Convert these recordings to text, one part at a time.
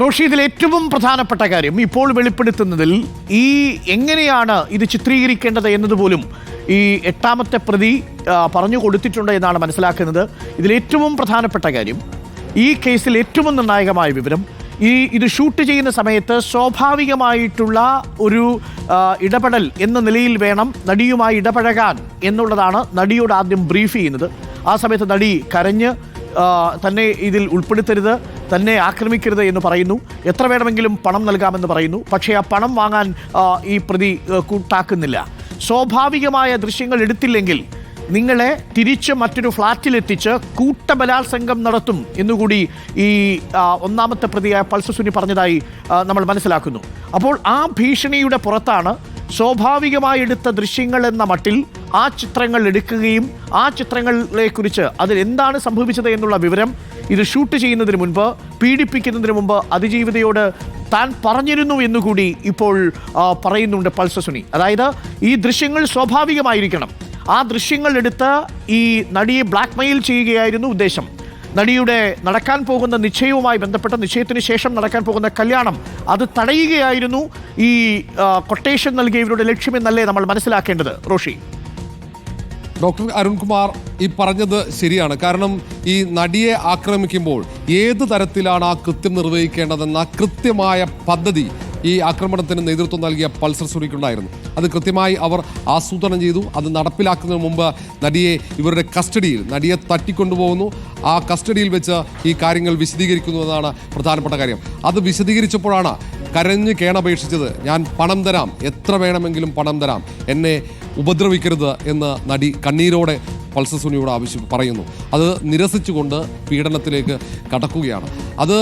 റോഷി ഇതിൽ ഏറ്റവും പ്രധാനപ്പെട്ട കാര്യം ഇപ്പോൾ വെളിപ്പെടുത്തുന്നതിൽ ഈ എങ്ങനെയാണ് ഇത് ചിത്രീകരിക്കേണ്ടത് എന്നതുപോലും ഈ എട്ടാമത്തെ പ്രതി പറഞ്ഞു കൊടുത്തിട്ടുണ്ട് എന്നാണ് മനസ്സിലാക്കുന്നത്. ഇതിൽ ഏറ്റവും പ്രധാനപ്പെട്ട കാര്യം ഈ കേസിൽ ഏറ്റവും നിർണായകമായ വിവരം ഈ ഇത് ഷൂട്ട് ചെയ്യുന്ന സമയത്ത് സ്വാഭാവികമായിട്ടുള്ള ഒരു ഇടപെടൽ എന്ന നിലയിൽ വേണം നടിയുമായി ഇടപഴകാൻ എന്നുള്ളതാണ് നടിയോട് ആദ്യം ബ്രീഫ് ചെയ്യുന്നത്. ആ സമയത്ത് നടി കരഞ്ഞ് തന്നെ ഇതിൽ ഉൾപ്പെടുത്തരുത്. തന്നെ ആക്രമിക്കരുത് എന്ന് പറയുന്നു. എത്ര വേണമെങ്കിലും പണം നൽകാമെന്ന് പറയുന്നു. പക്ഷേ ആ പണം വാങ്ങാൻ ഈ പ്രതി കൂട്ടാക്കുന്നില്ല സ്വാഭാവികമായ ദൃശ്യങ്ങൾ എടുത്തില്ലെങ്കിൽ നിങ്ങളെ തിരിച്ച് മറ്റൊരു ഫ്ലാറ്റിലെത്തിച്ച് കൂട്ടബലാത്സംഗം നടത്തും എന്നുകൂടി ഈ ഒന്നാമത്തെ പ്രതിയായ പൾസസുനി പറഞ്ഞതായി നമ്മൾ മനസ്സിലാക്കുന്നു. അപ്പോൾ ആ ഭീഷണിയുടെ പുറത്താണ് സ്വാഭാവികമായി എടുത്ത ദൃശ്യങ്ങൾ എന്ന മട്ടിൽ ആ ചിത്രങ്ങൾ എടുക്കുകയും ആ ചിത്രങ്ങളെക്കുറിച്ച് അതിൽ എന്താണ് സംഭവിച്ചത് എന്നുള്ള വിവരം ഇത് ഷൂട്ട് ചെയ്യുന്നതിന് മുൻപ് പീഡിപ്പിക്കുന്നതിന് മുമ്പ് അതിജീവിതയോട് താൻ പറഞ്ഞിരുന്നു എന്നുകൂടി ഇപ്പോൾ പറയുന്നുണ്ട് പൾസസുനി അതായത് ഈ ദൃശ്യങ്ങൾ സ്വാഭാവികമായിരിക്കണം. ആ ദൃശ്യങ്ങൾ എടുത്ത് ഈ നടിയെ ബ്ലാക്ക്മെയിൽ ചെയ്യുകയായിരുന്നു ഉദ്ദേശം. നടിയുടെ നടക്കാൻ പോകുന്ന നിശ്ചയവുമായി ബന്ധപ്പെട്ട നിശ്ചയത്തിന് ശേഷം നടക്കാൻ പോകുന്ന കല്യാണം അത് തടയുകയായിരുന്നു ഈ കൊട്ടേഷൻ നൽകിയവരുടെ ലക്ഷ്യമെന്നല്ലേ നമ്മൾ മനസ്സിലാക്കേണ്ടത് റോഷി? ഡോക്ടർ അരുൺകുമാർ ഈ പറഞ്ഞത് ശരിയാണ്. കാരണം ഈ നടിയെ ആക്രമിക്കുമ്പോൾ ഏത് തരത്തിലാണ് ആ കൃത്യം നിർവഹിക്കേണ്ടതെന്ന കൃത്യമായ പദ്ധതി ഈ ആക്രമണത്തിന് നേതൃത്വം നൽകിയ പൾസർ സുനിക്കുണ്ടായിരുന്നു അത് കൃത്യമായി അവർ ആസൂത്രണം ചെയ്തു. അത് നടപ്പിലാക്കുന്നതിന് മുമ്പ് നടിയെ ഇവരുടെ കസ്റ്റഡിയിൽ നടിയെ തട്ടിക്കൊണ്ടുപോകുന്നു. ആ കസ്റ്റഡിയിൽ വെച്ച് ഈ കാര്യങ്ങൾ വിശദീകരിക്കുന്നു എന്നതാണ് പ്രധാനപ്പെട്ട കാര്യം. അത് വിശദീകരിച്ചപ്പോഴാണ് കരഞ്ഞ് കേണപേക്ഷിച്ചത് ഞാൻ പണം തരാം. എത്ര വേണമെങ്കിലും പണം തരാം. എന്നെ ഉപദ്രവിക്കരുത് എന്ന് നടി കണ്ണീരോടെ പൾസർ സുനിയോട് ആവശ്യം പറയുന്നു. അത് നിരസിച്ചുകൊണ്ട് പീഡനത്തിലേക്ക് കടക്കുകയാണ്. അത്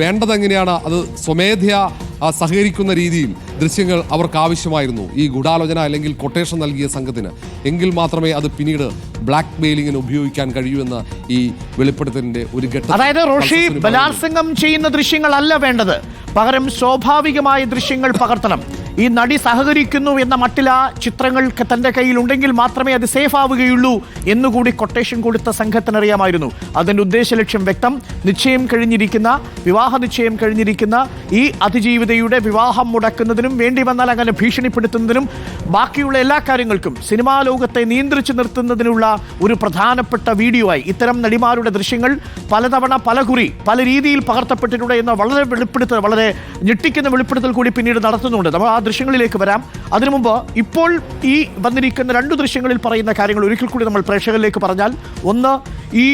വേണ്ടതെങ്ങനെയാണ്? അത് സ്വമേധയാ സഹകരിക്കുന്ന രീതിയിൽ ദൃശ്യങ്ങൾ അവർക്ക് ആവശ്യമായിരുന്നു ഈ ഗൂഢാലോചന അല്ലെങ്കിൽ കൊട്ടേഷൻ നൽകിയ സംഘത്തിന്. എങ്കിൽ മാത്രമേ അത് പിന്നീട് ബ്ലാക്ക് മെയിലിങ്ങിന് ഉപയോഗിക്കാൻ കഴിയൂ എന്ന ഈ വെളിപ്പെടുത്തലിന്റെ ഒരു ഘട്ടം അതായത് റോഷി. ബലാത്സംഗം ചെയ്യുന്ന ദൃശ്യങ്ങളല്ല വേണ്ടത്. പകരം സ്വാഭാവികമായ ദൃശ്യങ്ങൾ പകർത്തണം. ഈ നടി സഹകരിക്കുന്നു എന്ന മട്ടില ചിത്രങ്ങൾക്ക് തന്റെ കയ്യിൽ ഉണ്ടെങ്കിൽ മാത്രമേ അത് സേഫ് ആവുകയുള്ളൂ എന്നുകൂടി കൊട്ടേഷൻ കൊടുത്ത സംഘത്തിനറിയാമായിരുന്നു. അതിന്റെ ഉദ്ദേശ ലക്ഷ്യം വ്യക്തം. നിശ്ചയം കഴിഞ്ഞിരിക്കുന്ന വിവാഹ നിശ്ചയം കഴിഞ്ഞിരിക്കുന്ന ഈ അതിജീവിതയുടെ വിവാഹം മുടക്കുന്നതിനും വേണ്ടി വന്നാൽ അങ്ങനെ ഭീഷണിപ്പെടുത്തുന്നതിനും ബാക്കിയുള്ള എല്ലാ കാര്യങ്ങൾക്കും സിനിമാ ലോകത്തെ നിയന്ത്രിച്ചു നിർത്തുന്നതിനുള്ള ഒരു പ്രധാനപ്പെട്ട വീഡിയോ ആയി ഇത്തരം നടിമാരുടെ ദൃശ്യങ്ങൾ പലതവണ പലകുറി പല രീതിയിൽ പകർത്തപ്പെട്ടിട്ടുണ്ട് എന്ന വളരെ വെളിപ്പെടുത്തൽ വളരെ ഞെട്ടിക്കുന്ന വെളിപ്പെടുത്തൽ കൂടി പിന്നീട് നടത്തുന്നുണ്ട്. നമ്മൾ ആ ദൃശ്യങ്ങളിലേക്ക് വരാം. അതിനു മുമ്പ് ഇപ്പോൾ ഈ വന്നിരിക്കുന്ന രണ്ട് ദൃശ്യങ്ങളിൽ പറയുന്ന കാര്യങ്ങൾ ഒരിക്കൽ കൂടി നമ്മൾ പ്രേക്ഷകരിലേക്ക് പറഞ്ഞാൽ ഒന്ന് ഈ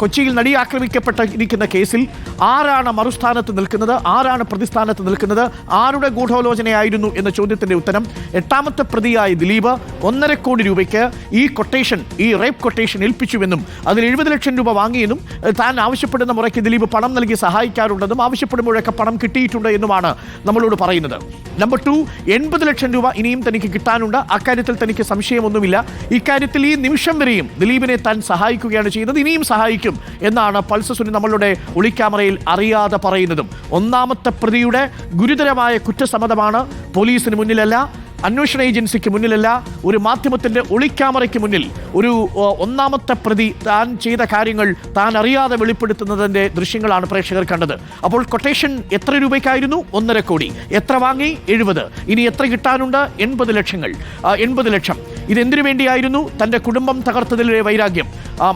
കൊച്ചിയിൽ നടി ആക്രമിക്കപ്പെട്ടിരിക്കുന്ന കേസിൽ ആരാണ് മറുസ്ഥാനത്ത് നിൽക്കുന്നത് ആരാണ് പ്രതിസ്ഥാനത്ത് നിൽക്കുന്നത് ആരുടെ ഗൂഢാലോചനയായിരുന്നു എന്ന ചോദ്യത്തിന്റെ ഉത്തരം എട്ടാമത്തെ പ്രതിയായ ദിലീപ് ഒന്നര കോടി രൂപയ്ക്ക് ഈ കൊട്ടേഷൻ ഈ റേപ്പ് കൊട്ടേഷൻ ഏൽപ്പിച്ചുവെന്നും അതിൽ എഴുപത് ലക്ഷം രൂപ വാങ്ങിയെന്നും താൻ ആവശ്യപ്പെടുന്ന മുറയ്ക്ക് ദിലീപ് പണം നൽകി സഹായിക്കാറുണ്ടെന്നും ആവശ്യപ്പെടുമ്പോഴൊക്കെ പണം കിട്ടിയിട്ടുണ്ട് എന്നുമാണ് നമ്മളോട് പറയുന്നത്. നമ്പർ ടു എൺപത് ലക്ഷം രൂപ ഇനിയും തനിക്ക് കിട്ടാനുണ്ട്. അക്കാര്യത്തിൽ തനിക്ക് സംശയമൊന്നുമില്ല. ഇക്കാര്യത്തിൽ ഈ നിമിഷം വരെയും ദിലീപിനെ താൻ സഹായിക്കുകയാണ് ചെയ്യുന്നത്. ഇനിയും സഹായിക്കും എന്നാണ് പൾസ സുനി നമ്മളുടെ ഒളിക്യാമറയിൽ അറിയാതെ പറയുന്നതും. ഒന്നാമത്തെ പ്രതിയുടെ ഗുരുതരമായ കുറ്റസമ്മതമാണ് പോലീസിന് മുന്നിലല്ല അന്വേഷണ ഏജൻസിക്ക് മുന്നിലല്ല ഒരു മാധ്യമത്തിന്റെ ഒളിക്യാമറയ്ക്ക് മുന്നിൽ ഒരു ഒന്നാമത്തെ പ്രതി താൻ ചെയ്ത കാര്യങ്ങൾ താൻ അറിയാതെ വെളിപ്പെടുത്തുന്നതിന്റെ ദൃശ്യങ്ങളാണ് പ്രേക്ഷകർ കണ്ടത്. അപ്പോൾ കൊട്ടേഷൻ എത്ര രൂപയ്ക്കായിരുന്നു? ഒന്നര കോടി. എത്ര വാങ്ങി? എഴുപത്. ഇനി എത്ര കിട്ടാനുണ്ട്? എൺപത് ലക്ഷങ്ങൾ. എൺപത് ലക്ഷം. ഇതെന്തിനു വേണ്ടിയായിരുന്നു? തന്റെ കുടുംബം തകർത്തതിലെ വൈരാഗ്യം.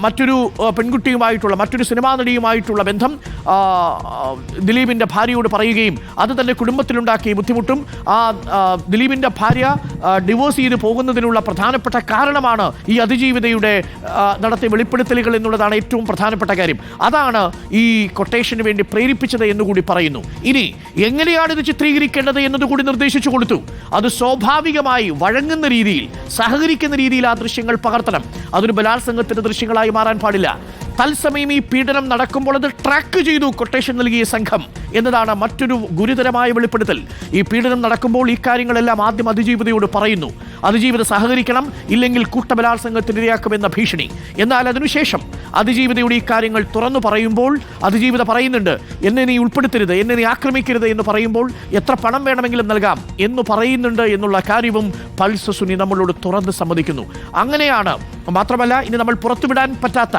മറ്റൊരു പെൺകുട്ടിയുമായിട്ടുള്ള മറ്റൊരു സിനിമാ നടിയുമായിട്ടുള്ള ബന്ധം ദിലീപിന്റെ ഭാര്യയോട് പറയുകയും അത് തന്റെ കുടുംബത്തിലുണ്ടാക്കിയ ബുദ്ധിമുട്ടും ആ ദിലീപിന്റെ ഭാര്യ ഡിവോഴ്സ് ചെയ്ത് പോകുന്നതിനുള്ള പ്രധാനപ്പെട്ട കാരണമാണ് ഈ അതിജീവിതയുടെ നടത്തിയ വെളിപ്പെടുത്തലുകൾ എന്നുള്ളതാണ് ഏറ്റവും പ്രധാനപ്പെട്ട കാര്യം. അതാണ് ഈ കൊട്ടേഷന് വേണ്ടി പ്രേരിപ്പിച്ചത് എന്നുകൂടി പറയുന്നു. ഇനി എങ്ങനെയാണ് ഇത് ചിത്രീകരിക്കേണ്ടത് എന്നതുകൂടി നിർദ്ദേശിച്ചു കൊടുത്തു. അത് സ്വാഭാവികമായി വഴങ്ങുന്ന രീതിയിൽ സഹകരിക്കുന്ന രീതിയിൽ ആ ദൃശ്യങ്ങൾ പകർത്തണം. അതൊരു ബലാത്സംഗത്തിന്റെ ദൃശ്യങ്ങളായി മാറാൻ പാടില്ല. തത്സമയം ഈ പീഡനം നടക്കുമ്പോൾ അത് ട്രാക്ക് ചെയ്തു കൊട്ടേഷൻ നൽകിയ സംഘം എന്നതാണ് മറ്റൊരു ഗുരുതരമായ വെളിപ്പെടുത്തൽ. ഈ പീഡനം നടക്കുമ്പോൾ ഈ കാര്യങ്ങളെല്ലാം ആദ്യം അതിജീവിതയോട് പറയുന്നു. അതിജീവിത സഹകരിക്കണം ഇല്ലെങ്കിൽ കൂട്ടബലാത്സംഗത്തിന് ഇരയാക്കുമെന്ന ഭീഷണി. എന്നാൽ അതിനുശേഷം അതിജീവിതയുടെ ഈ കാര്യങ്ങൾ തുറന്നു പറയുമ്പോൾ അതിജീവിത പറയുന്നുണ്ട്. എന്നെ നീ ഉൾപ്പെടുത്തരുത് എന്നെ നീ ആക്രമിക്കരുത് എന്ന് പറയുമ്പോൾ എത്ര പണം വേണമെങ്കിലും നൽകാം എന്ന് പറയുന്നുണ്ട് എന്നുള്ള കാര്യവും പൾസ് സുനി നമ്മളോട് തുറന്ന് സമ്മതിക്കുന്നു. അങ്ങനെയാണ് മാത്രമല്ല ഇനി നമ്മൾ പുറത്തുവിടാൻ പറ്റാത്ത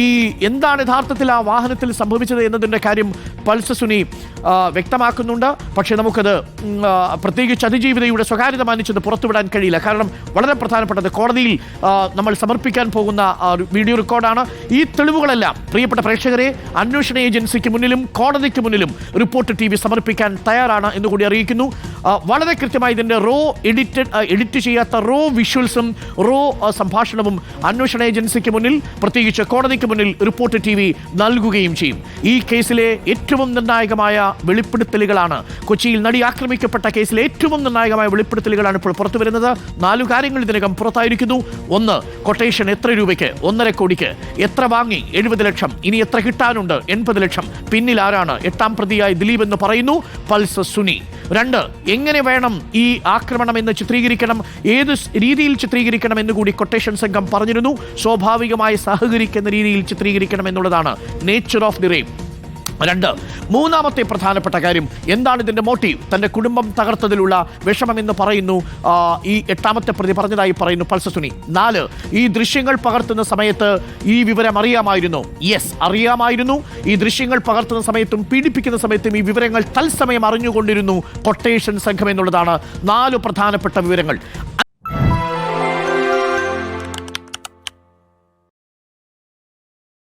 ഈ എന്താണ് യഥാർത്ഥത്തിൽ ആ വാഹനത്തിൽ സംഭവിച്ചത് എന്നതിന്റെ കാര്യം പൾസ് സുനി വ്യക്തമാക്കുന്നുണ്ട്. പക്ഷേ നമുക്കത് പ്രത്യേകിച്ച് അതിജീവിതയുടെ സ്വകാര്യത മാനിച്ചത് പുറത്തുവിടാൻ കഴിയില്ല. കാരണം വളരെ പ്രധാനപ്പെട്ടത് കോടതിയിൽ നമ്മൾ സമർപ്പിക്കാൻ പോകുന്ന വീഡിയോ റെക്കോർഡാണ്. ഈ തെളിവുകളെല്ലാം പ്രിയപ്പെട്ട പ്രേക്ഷകരെ അന്വേഷണ ഏജൻസിക്ക് മുന്നിലും കോടതിക്ക് മുന്നിലും റിപ്പോർട്ട് ടി സമർപ്പിക്കാൻ തയ്യാറാണ് എന്ന് കൂടി അറിയിക്കുന്നു. വളരെ കൃത്യമായി ഇതിന്റെ റോ എഡിറ്റഡ് എഡിറ്റ് ചെയ്യാത്ത റോ വിഷ്വൽസും റോ സംഭാഷണവും അന്വേഷണ ഏജൻസിക്ക് മുന്നിൽ പ്രത്യേകിച്ച് കോടതിക്ക് മുന്നിൽ റിപ്പോർട്ട് ടി വി നൽകുകയും ചെയ്യും. ഈ കേസിലെ ഏറ്റവും നിർണായകമായ വെളിപ്പെടുത്തലുകളാണ് കൊച്ചിയിൽ നടി ആക്രമിക്കപ്പെട്ട കേസിലെ ഏറ്റവും നിർണായകമായ വെളിപ്പെടുത്തലുകളാണ് ഇപ്പോൾ പുറത്തു വരുന്നത്. നാലു കാര്യങ്ങൾ ഇതിനകം പുറത്തായിരിക്കുന്നു. ഒന്ന് കൊട്ടേഷൻ എത്ര രൂപയ്ക്ക്? ഒന്നര കോടിക്ക്. എത്ര വാങ്ങി? എഴുപത് ലക്ഷം. ഇനി എത്ര കിട്ടാനുണ്ട്? എൺപത് ലക്ഷം. പിന്നിൽ ആരാണ്? എട്ടാം പ്രതിയായി ദിലീപ് എന്ന് പറയുന്നു. പൾസ് സുനി. രണ്ട് എങ്ങനെ വേണം ഈ ആക്രമണം എന്ന് ചിത്രീകരിക്കണം? ഏത് രീതിയിൽ ചിത്രീകരിക്കണം എന്ന് കൂടി കൊട്ടേഷൻ സംഘം പറഞ്ഞിരുന്നു. സ്വാഭാവികമായി സഹകരിക്കുന്ന രീതിയിൽ ചിത്രീകരിക്കണം എന്നുള്ളതാണ്. നേച്ചർ ഓഫ് ദി റേപ്പ് രണ്ട് മൂന്നാമത്തെ പ്രധാനപ്പെട്ട കാര്യം എന്താണ് ഇതിന്റെ മോട്ടീവ് തന്റെ കുടുംബം തകർത്തതിലുള്ള വിഷമമെന്ന് പറയുന്നു. ഈ എട്ടാമത്തെ പ്രതി പറഞ്ഞതായി പറയുന്നു പൾസസുനി നാല് ഈ ദൃശ്യങ്ങൾ പകർത്തുന്ന സമയത്ത് ഈ വിവരം അറിയാമായിരുന്നു. യെസ് അറിയാമായിരുന്നു. ഈ ദൃശ്യങ്ങൾ പകർത്തുന്ന സമയത്തും പീഡിപ്പിക്കുന്ന സമയത്തും ഈ വിവരങ്ങൾ തത്സമയം അറിഞ്ഞുകൊണ്ടിരുന്നു. കൊട്ടേഷൻ സംഘം എന്നുള്ളതാണ് നാല് പ്രധാനപ്പെട്ട വിവരങ്ങൾ.